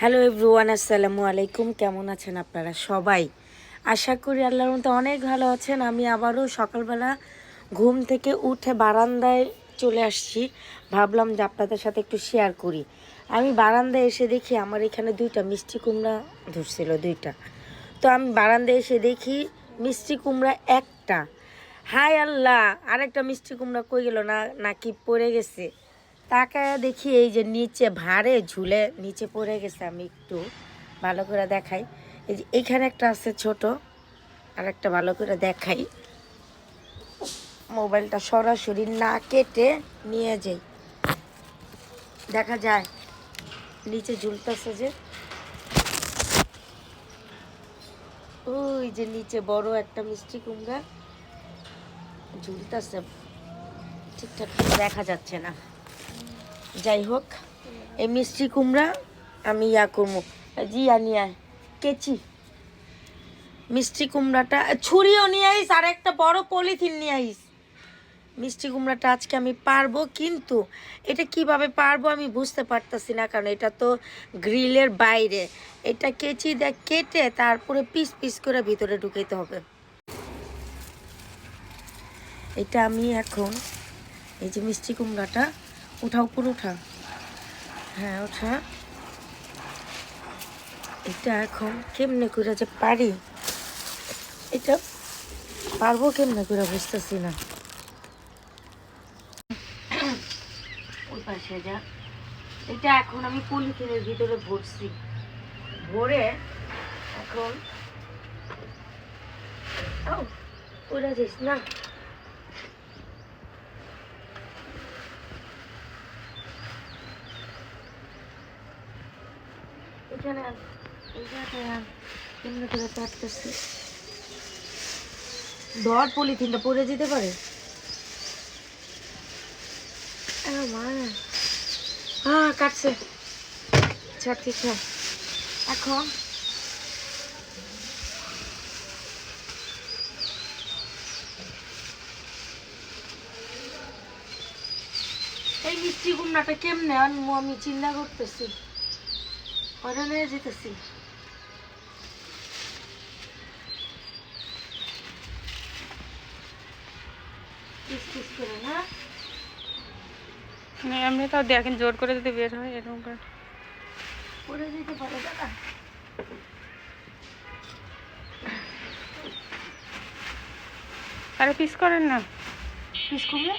Hello everyone আসসালামু আলাইকুম। কেমন আছেন আপনারা সবাই? আশা করি আল্লাহর মতো অনেক ভালো আছেন। আমি আবারও সকালবেলা ঘুম থেকে উঠে বারান্দায় চলে আসছি। ভাবলাম যে আপনাদের সাথে একটু শেয়ার করি। আমি বারান্দায় এসে দেখি আমার এখানে দুইটা মিষ্টি কুমড়া ধরছিল, দুইটা। তো আমি বারান্দায় এসে দেখি মিষ্টি কুমড়া একটা। হাই আল্লাহ! আরেকটা মিষ্টি কুমড়া কই গেল না, নাকি পড়ে গেছে। তাকায় দেখি এই যে নিচে ভারে ঝুলে নিচে পড়ে গেছে, আমি একটু ভালো করে দেখাই। এই যে এখানে একটা আছে ছোট আর একটা ভালো করে দেখাই। মোবাইলটা সরাসরি না কেটে নিয়ে যাই। দেখা যায়, নিচে ঝুলতেছে যে। ওই যে নিচে বড় একটা মিষ্টি কুমড়া ঝুলতেছে, ঠিকঠাক দেখা যাচ্ছে না। যাই হোক, এই মিষ্টি কুমড়া আমি ইয়া করব। জি নিয়ে কেচি। মিষ্টি কুমড়াটা, ছুরিও নিয়ে আইস, আর একটা বড় পলিথিন নিয়ে আইস। মিষ্টি কুমড়াটা আজকে আমি পারব, কিন্তু এটা কীভাবে পারব আমি বুঝতে পারতাছি না, কারণ এটা তো গ্রিলের বাইরে। এটা কেচি দেখ, কেটে তারপরে পিস পিস করে ভিতরে ঢুকাইতে হবে। এটা আমি এখন, এই যে মিষ্টি কুমড়াটা উঠা উপর উঠা। হ্যাঁ ওঠা। এটা এখন কেমনে করে যে পারি? এটা পারব কেমনে করে বুঝতেছি না। ওই পাশে যা। এটা এখন আমি পলিথিনের ভিতরে ভরছি? ভরে এখন ও ওরা যাস না। এখানে করে কাটতেছি? ধর পলিথিনটা পড়ে যেতে পারে। হ্যাঁ কাটছে। আচ্ছা ঠিক আছে এখন? এই মিষ্টি গুন্নাটা কেমনে আনব আমি চিন্তা করতেছি। ওটা নিয়ে যেতেছি। পিস পিস করে না? না এমনি তাও দেখেন জোর করে যদি বের হয় এরকম করে। পড়ে যেতে পারে দাদা। আরে পিস করেন না। পিস করলে?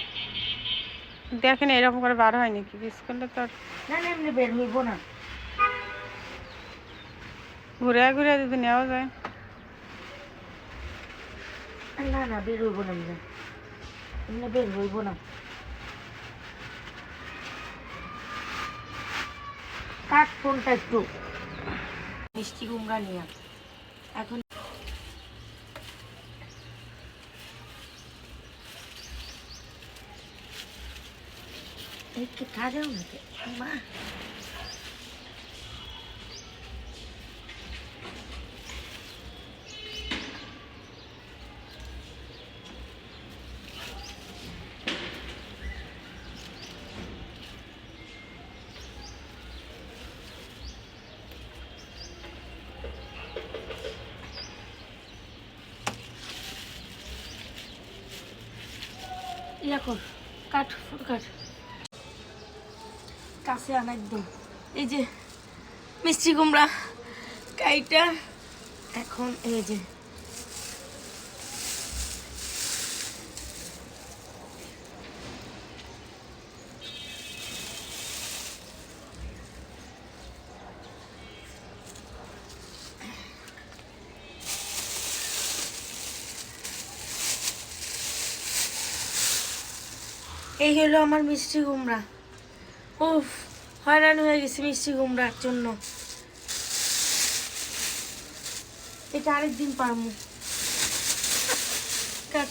দেখেন এরকম করে বার হয় নাকি পিস করলে তো না না এমনি বের হইব না। ঘুরে ঘুরে যদি নেওয়া যায়। না না, বের হইব না এমনি বের হইব না? কাট ফোনটা একটু মিষ্টি কুমড়া নিয়ে। এখন একটু কাজেও নাকি? মা। ফুট কাট কাছে এই যে মিষ্টি কুমড়া কাইটা এখন এই যে এই হলো আমার মিষ্টি কুমড়া। উফ, হয়রান হয়ে গেছে মিষ্টি কুমড়ার জন্য। এটা আরেকদিন পারব। কাঠ